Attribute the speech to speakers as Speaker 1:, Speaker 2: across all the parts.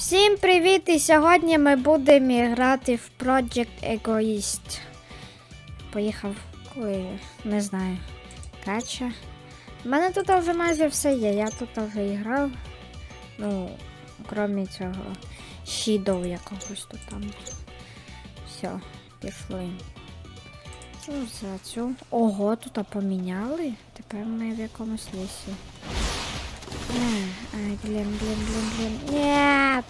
Speaker 1: Всім привіт! І сьогодні ми будемо грати в Project Egoist. Поїхав, ой, не знаю. Кача. У мене тут вже майже все є. Я тут вже і грав. Ну, крім цього Shadow якогось тут там. Все, пішли. Ну, за цю. Ого, тут поміняли. Тепер ми в якомусь лісі. Ай, блин, блин, блин, блин. Нет!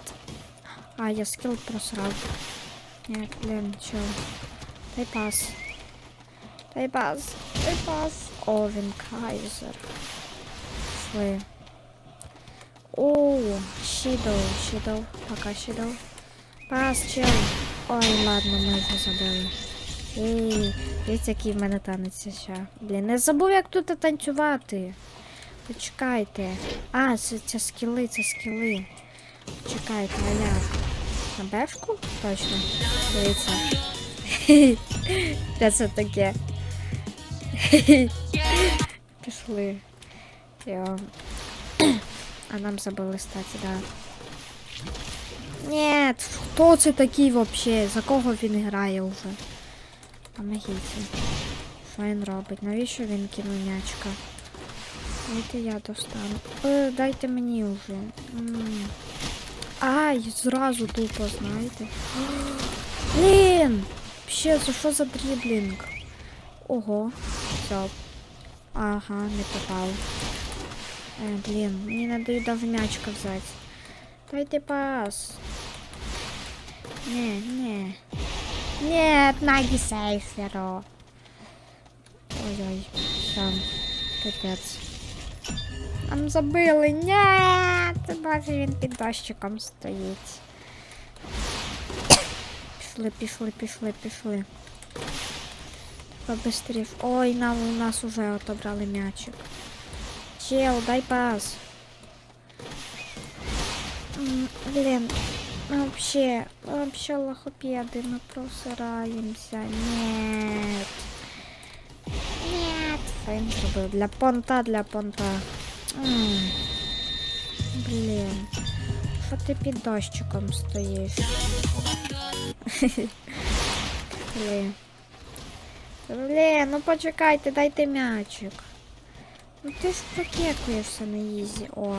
Speaker 1: А, я скилл просрал. Нет, блин, чё? Дай пас. Дай пас. Дай пас. О, Винкайзер. Шли. О, Shadow, Shadow. Пока Shadow. Пас, чел. Ой, ладно, ми вже забили. Ей, дивіться, який в мене танець ще. Блін, не забув, як тут танцювати. Почекайте. А, це, це скіли, це скіли. Чекайте, а як? На бешку? Точно. Дивіться. Де це таке? Пішли. Йо. А нам забули стати, да. Ні, хто це такий вообще? За кого він грає вже? Помогите. Що він робить? Навіщо він кинув м'ячка? Дайте я достану. Е, дайте мені вже. М. Ай, зразу тупо, знаєте. Блін! Ще, це що за дріблінг? Ого. Все. Ага, не попав. Е, блін, мені не дають даже м'ячка взяти. Дайте пас. Не, не. Нет, наги сейферо. Ой-ой, все. Капець. Нам забили. Ні, ти бачиш, він під дощиком стоїть. Пішли, пішли, пішли, пішли. Побыстрее. Ой, нам у нас уже отобрали м'ячик. Чел, дай пас. Ми вообще, вообще лохопеди, ми просираємося. Нет. Нет. Зробив? Для понта, для понта. Блін. Що ти під дощиком стоїш? Блін. Блін, ну почекайте, дайте м'ячик. Ну ти ж прокекуєшся на ізі. О.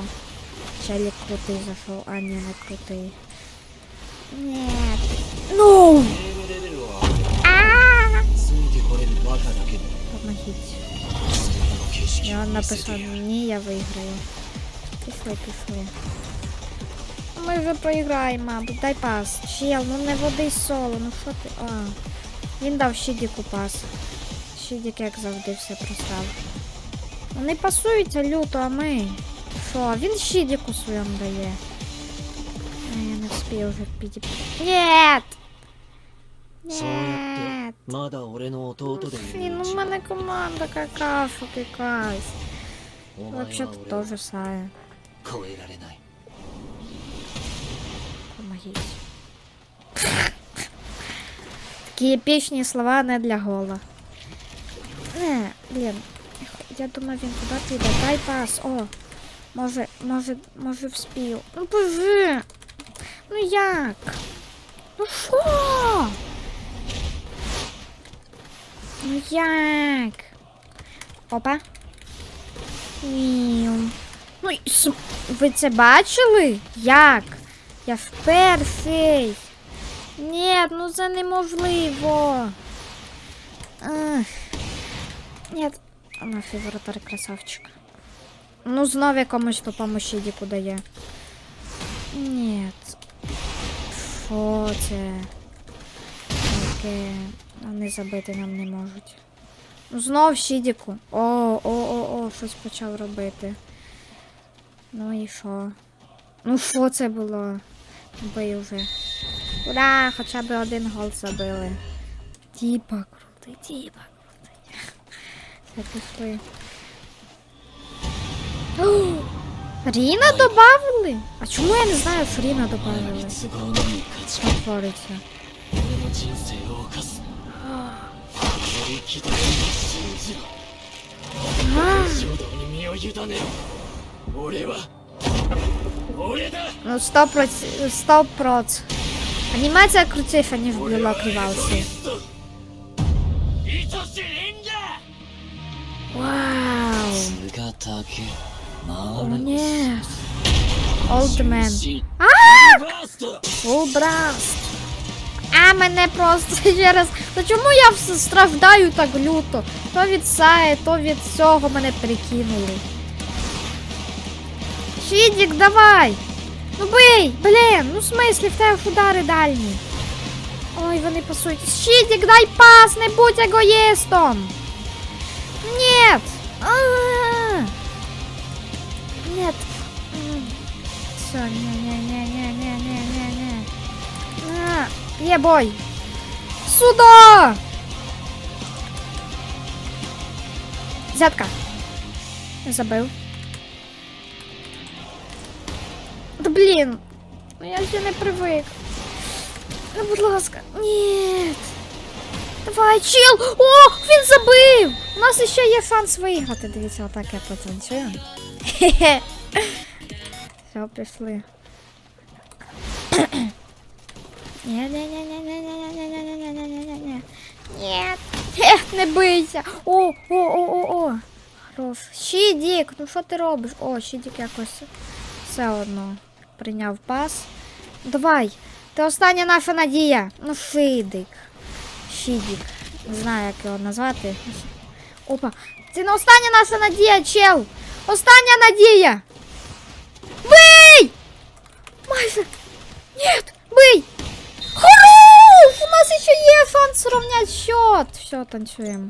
Speaker 1: Челік крутий зайшов, а ні, не крутий. Нет. Ну! А!
Speaker 2: І він
Speaker 1: написав, ні, я виграю. Пішли, пішли. Ми вже проіграємо, мабуть, дай пас. Чел, ну не води соло, ну що ти. А. Він дав Шідіку пас. Шідік, як завжди, все просрав. Вони пасуються люто, а ми. Що, він Шідіку своєму дає. А я не встиг вже підіп. Нет!
Speaker 2: そうや
Speaker 1: Нет!
Speaker 2: ってまだ俺の弟でい
Speaker 1: Блін,
Speaker 2: る
Speaker 1: ну
Speaker 2: う
Speaker 1: в
Speaker 2: ち
Speaker 1: мене команда какашок якась.
Speaker 2: お前
Speaker 1: Вообще
Speaker 2: は
Speaker 1: то
Speaker 2: 俺を
Speaker 1: же самое.
Speaker 2: 超えられない
Speaker 1: Помогите. Такі епічні слова не для гола. Не, блін. Я думаю, він куди піде. Дай пас. О. Може, може, може вспів. Ну боже. Ну як? Ну що? Як? Опа. Ну, ви це бачили? Як? Я ж перший. Ні, ну це неможливо. Ах. Ні. А нафіг красавчик. Ну, знов якомусь тупому щідіку дає. Ні. Що це? Таке. Вони забити нам не можуть. Ну, знов Шідіку. О-о-о-о, щось почав робити. Ну і що? Ну що це було? Бий вже. Ура! Хоча б один гол забили. Тіпа крутий, тіпа крутий. Все, пішли. Ріна добавили? А чому я не знаю, що Ріна добавили? Що твориться?
Speaker 2: 俺の人生を犯すやりきだけに信じろ
Speaker 1: А,
Speaker 2: 衝動に身を委ねろ俺は 俺だ
Speaker 1: Ну, 100%. 100%. Анімація крутіша, ніж в Блюлок Рівалсі.
Speaker 2: 愛しいんだ
Speaker 1: Вау.
Speaker 2: 姿け
Speaker 1: О,
Speaker 2: 回れ
Speaker 1: ні. Олдмен.
Speaker 2: 新
Speaker 1: А!
Speaker 2: バースト
Speaker 1: Full blast. А мене просто ще раз. Ну чому я страждаю так люто? То від Саї, то від цього мене перекинули. Щідік, давай! Ну бий! Блін, ну в смислі, в тебе удари дальні. Ой, вони пасують. Щідік, дай пас, не будь егоїстом! Нет! Нет. Все, не-не-не-не-не-не-не-не. Є бой. Сюда! Взятка. Я забив. Да блін. Ну я ще не привик. Ну, будь ласка. Ні. Давай, чил! О, він забив! У нас ще є шанс виграти. Дивіться, отак я потанцюю. Хе-хе. Все, пішли. Не-не-не-не-не-не-не-не-не-не-не-не-не. Нет. Ех, не бийся. О, о, о, о, о. Хорош. Щідік, ну що ти робиш? О, щідік якось все одно прийняв пас. Давай. Ти остання наша надія. Ну, Шидик. Щідік. Не знаю, як його назвати. Опа. Це не остання наша надія, чел. Остання надія. Бий! Майже. Нет, бий! У нас ще є шанс сравнять счет. Все, танцюємо.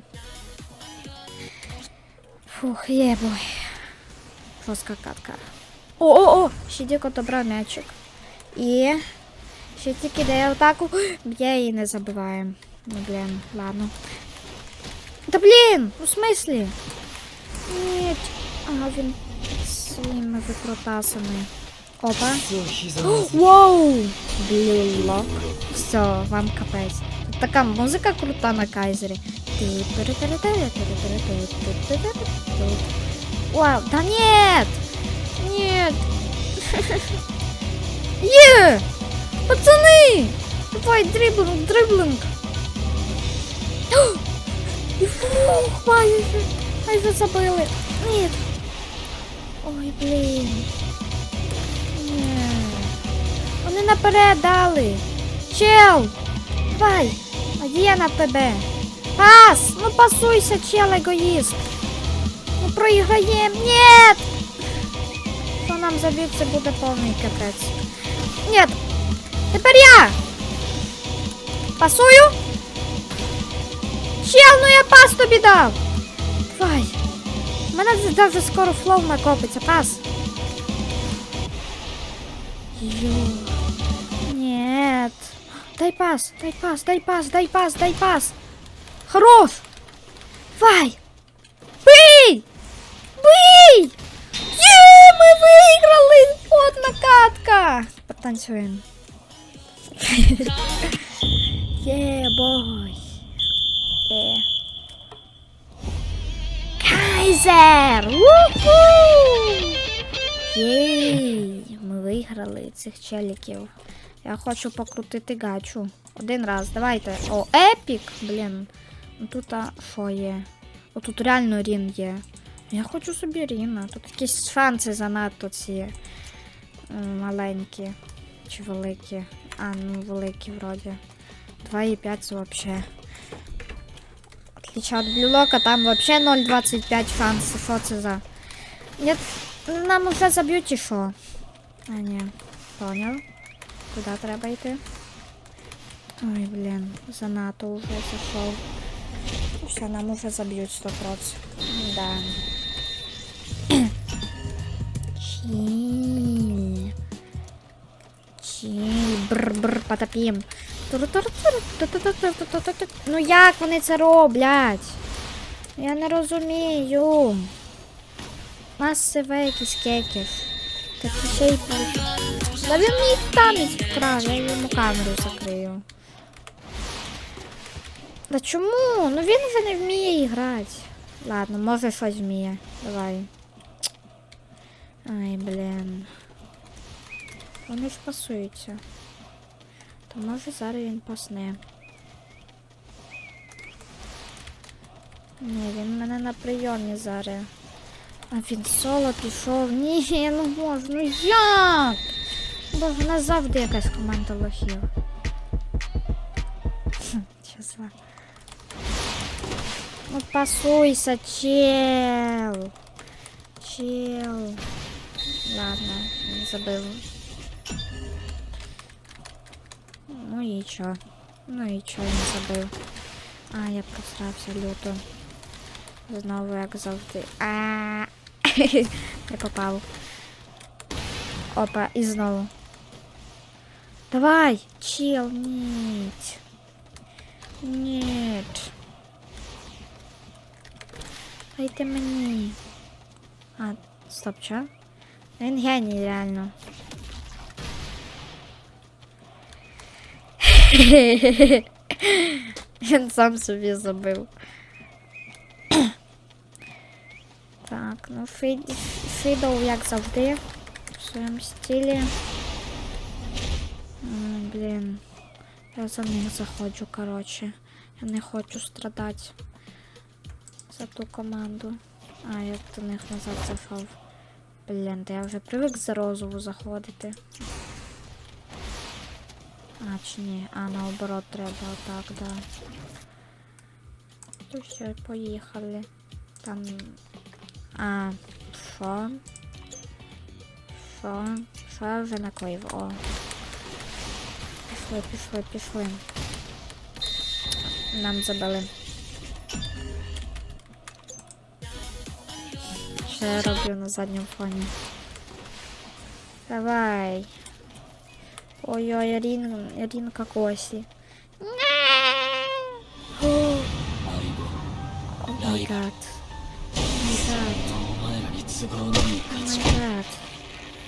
Speaker 1: Фух, є бой. Жорстка катка. О-о-о! Щедік отобрав м'ячик. І ще тільки йде атаку. Б'є і не забиває. Ну, блін, ладно. Да блін! У смислі? Ні. Ага, він своїми викрутасами. Опа. Воу! Блін, лок. Все, вам капець. Така музика крута на кайзері. Вау, да нет! Нет! Є! Пацани! Давай, дриблинг, дриблинг! Майже, майже забили! Нет! Ой, блін! Вони наперед дали. Чел! Давай! Надія на тебе. Пас! Ну пасуйся, чел, егоїст. Ну проіграєм. Ні! Що нам заб'ють, це буде повний капець. Ні! Тепер я! Пасую? Чел, ну я пас тобі дав! Давай! У мене вже скоро флоу накопиться. Пас! Ё. Нет. Дай пас, дай пас, дай пас, дай пас, дай пас. Хорош. Давай. Бий! Бий! Є, ми виграли! Одна катка. Потанцюємо. Є, бой. Є. Кайзер! Уху! Єй! Ми виграли цих челіків. Я хочу покрутити гачу. Один раз, давайте. О, епік! Блін. Ну тут а, що є? О, тут реально Рін є. Я хочу собі Ріна. Тут якісь шанси занадто ці е, маленькі чи великі. А, ну великі вроді. 2,5 це вообще. Отличие от блюлока, там вообще 0,25 шансів. Що це за? Нет, нам уже заб'ють чи що? А, ні. Поняв. Куди треба йти? Ой, блін, занадто уже зайшов. Все, нам уже заб'ють 100%. Да. Чиль. Чиль. Бр-бр, потопім. Ну як вони це роблять? Я не розумію. Себе якісь кеків. Так ще й пер- Да він мій танець вкрав, я йому камеру закрию. Да чому? Ну він вже не вміє грати. Ладно, може щось вміє. Давай. Ай, блін. Вони ж пасуються. То може зараз він пасне. Ні, він мене на прийомі зараз. А він соло пішов. Ні, не можу. Ну як? Бо в нас завжди якась команда лохів. Хм, Числа. Ну пасуйся, чел. Чел. Ладно, не забив. Ну і чо? Ну і чо не забив? А, я просрався люто. Знову як завжди. А не попав. Опа, і знову. Давай, чел, нет. Нет. Дайте мені. А, стоп, чо? Він геній, реально. Він сам собі забив. Так, ну Фід... Фідов, як завжди, в своєму стилі. Блін. Я за них заходжу, коротше. Я не хочу страдати за ту команду. А, я до них назад зайшов. Блін, та я вже привик за розову заходити. А, чи ні? А, наоборот треба отак, да. Ну все, поїхали. Там. А, що? Що? Що я вже наклеїв? О. Пішли, пішли, пішли. Нам забили. Що я роблю на задньому фоні? Давай. Ой-ой, Рін, Рінка Косі. Май гад. Май гад. Май гад.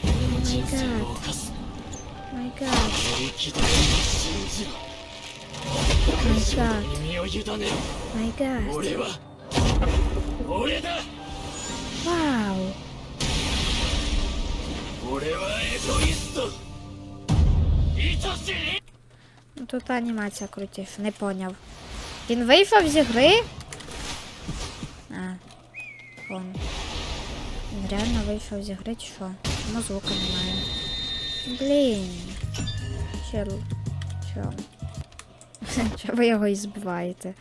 Speaker 1: Май гад.
Speaker 2: my god. My god. My god. Wow.
Speaker 1: Ну тут анімація крутів, не поняв. Він вийшов зі гри? А, он. Він реально вийшов зі гри чи що? Ну звука немає. Блін. Чел. Чел. Чого ви його і збиваєте?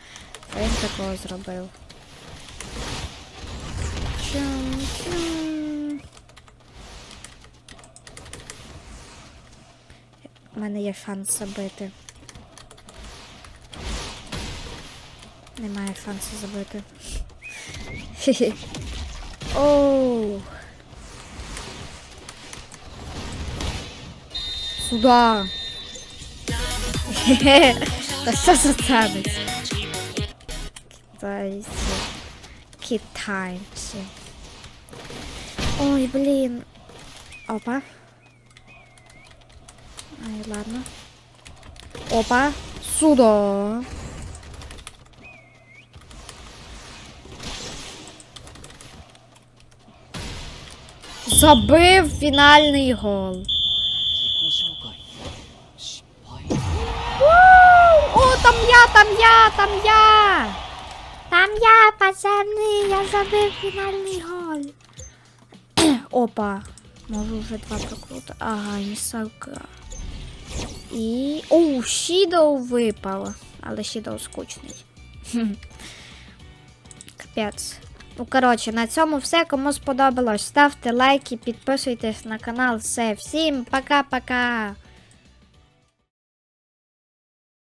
Speaker 1: Що він такого зробив? Чум, чум. У мене є шанс забити. Немає шансу забити. Хе-хе. Оу. Сюда. Хе-хе. Та що за танець? Китайці. Китайці. Ой, блін. Опа. Ай, ладно. Опа. Сюда. Забив фінальний гол. Там я, там я, там я. Там я, пацани, я забив фінальний гол. Опа. Можу вже два прокрути. Ага, і сука. І. Оу, Шідоу випав. Але Шідоу скучний. Капець. Ну, коротше, на цьому все. Кому сподобалось, ставте лайки, підписуйтесь на канал. Все, всім пока-пока.